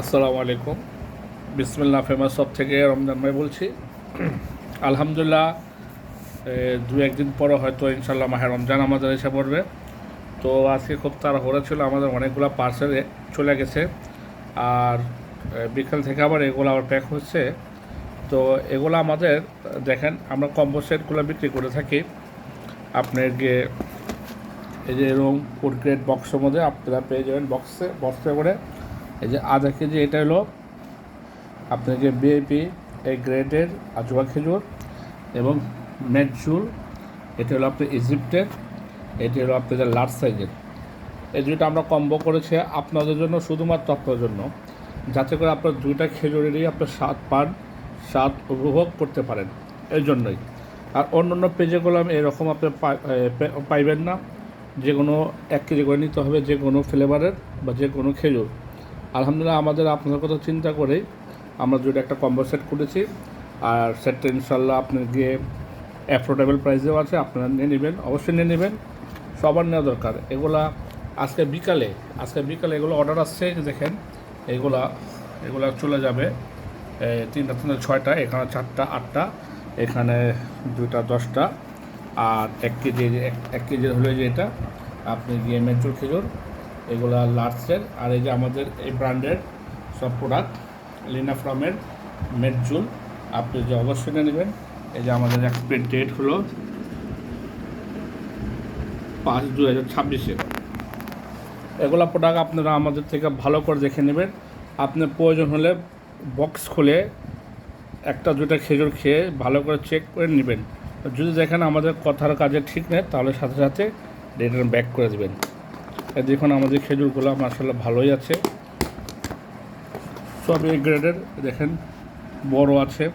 আসসালামু আলাইকুম। বিসমিল্লা ফেমাস সব থেকে রমজান ভাই বলছি। আলহামদুলিল্লাহ দু, একদিন পরে হয়তো ইনশাল্লাহ মাহে রমজান আমাদের এসে পড়বে। তো আজকে খুব তাড়াহুড়া ছিল, আমাদের অনেকগুলো পার্সেল চলে গেছে। আর বিকাল থেকে আবার এগুলো আবার প্যাক হচ্ছে। তো এগুলো আমাদের, দেখেন, আমরা কম্বো সেটগুলো বিক্রি করে থাকি। আপনার গিয়ে, এই যে এরকম ফুড গ্রেড বক্সের মধ্যে আপনারা পেয়ে যাবেন বক্সে বক্সে করে। এই যে আধা কেজি, এটা হলো আপনাকে বিএপি এই গ্রেডের আজোয়া খেজুর এবং মেটজুল এটা হলো আপনার ইজিপ্টের এটি হলো আপনাদের লার্জ সাইজের এই দুইটা আমরা কম্বো করেছি আপনাদের জন্য, শুধুমাত্র আপনার জন্য। যাতে করে আপনার দুইটা খেজুরেরই আপনার স্বাদ পান, স্বাদ উপভোগ করতে পারেন এই জন্যই। আর অন্য অন্য পেজেগুলো আমি এরকম আপনি পাই- পাইবেন না। যে কোনো এক কেজি করে নিতে হবে যে কোনো ফ্লেভারের বা যে কোনো খেজুর। আলহামদুলিল্লাহ, আমাদের আপনাদের কথা চিন্তা করেই আমরা দুটো একটা কম্বো সেট করেছি। আর সেটটা ইনশাল্লাহ আপনার গিয়ে অ্যাফোর্ডেবল প্রাইসেও আছে, আপনারা নিয়ে নেবেন, অবশ্যই নিয়ে নেবেন। সবার নেওয়া দরকার। এগুলা আজকে বিকালে আজকে বিকালে এগুলো অর্ডার আসছে দেখেন, এগুলা এগুলা চলে যাবে তিনটা তিনটা, ছয়টা, এখানে চারটা, আটটা, এখানে দুইটা, দশটা, আর এক কেজি, এক- কেজি হলো যে এটা, আপনি গিয়ে মেট্রোর খেজুর এগুলা লার্জের আর এই যে আমাদের এই ব্র্যান্ডের সব প্রোডাক্ট লিনা ফ্রমের মেটজুল আপনি যে অবশ্যই নেবেন। এই যে আমাদের এক্সপায়ার ডেট হলো পাঁচ দু হাজার ছাব্বিশে। এগুলো প্রোডাক্ট আপনারা আমাদের থেকে ভালো করে দেখে নেবেন। আপনার প্রয়োজন হলে বক্স খুলে একটা দুটা খেজুর খেয়ে ভালো করে চেক করে নেবেন। যদি দেখেন আমাদের কথার কাজে ঠিক নেই, তাহলে সাথে সাথে রিটার্ন ব্যাক করে দেবেন। দেখুন আমাদের খেজুরগুলো মার্শাল্লাহ ভালোই আছে। সব এই গ্রেডের দেখেন, বড় আছে।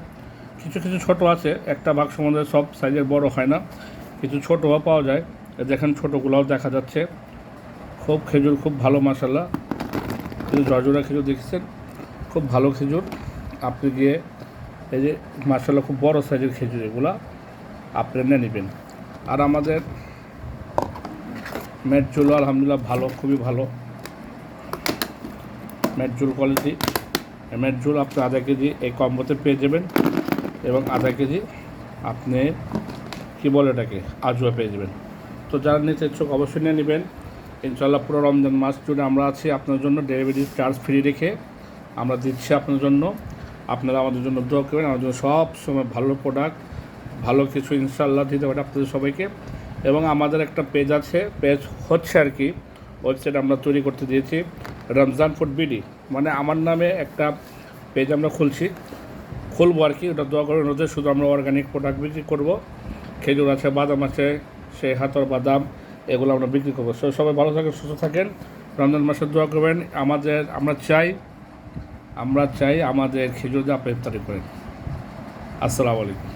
কিছু কিছু ছোট আছে, একটা বাক্স মধ্যে সব সাইজের বড় হয় না। কিছু ছোটও পাওয়া যায়। দেখেন ছোটোগুলোও দেখা যাচ্ছে। খুব খেজুর, খুব ভালো মাসাল্লাহ কিন্তু জর্জরা খেজুর দেখেছেন? খুব ভালো খেজুর। আপনি গিয়ে এই যে মাসাল্লাহ খুব বড় সাইজের খেজুর এগুলা আপনি নিয়ে নেবেন। আর আমাদের মেটজুলও আলহামদুলিল্লাহ ভালো, খুবই ভালো। মেটজুল কোয়ালিটি মেটজুল আপনি আধা কেজি এই কম্বোতে পেয়ে যাবেন এবং আধা কেজি আপনি কী বলে এটাকে, আজুয়া পেয়ে যাবেন। তো যারা নিতে ইচ্ছুক অবশ্যই নিয়ে নেবেন। ইনশাল্লাহ পুরো রমজান মাস জুড়ে আমরা আছি আপনার জন্য ডেলিভারি চার্জ ফ্রি রেখে আমরা দিচ্ছি আপনার জন্য। আপনারা আমাদের জন্য দোয়া করবেন। আমাদের জন্য সব সময় ভালো প্রোডাক্ট ভালো কিছু ইনশাল্লাহ দিতে পারে আপনাদের সবাইকে। এবং আমাদের একটা পেজ আছে পেজ হচ্ছে আর কি ওয়েবসাইট আমরা তৈরি করতে দিয়েছি রমজান ফুড বিডি মানে আমার নামে একটা পেজ আমরা খুলছি, খুলবো আর কি, ওটা দোয়া করবেন ওদের শুধু আমরা অর্গানিক প্রোডাক্ট বিক্রি করব, খেজুর আছে, বাদাম আছে সেই হাতর বাদাম, এগুলো আমরা বিক্রি করব। সো সবাই ভালো থাকেন, সুস্থ থাকেন রমজান মাসে দোয়া করবেন, আমাদের, আমরা চাই আমরা চাই আমাদের খেজুর দিয়ে আপনি ইফতারি করেন। আসসালামু আলাইকুম।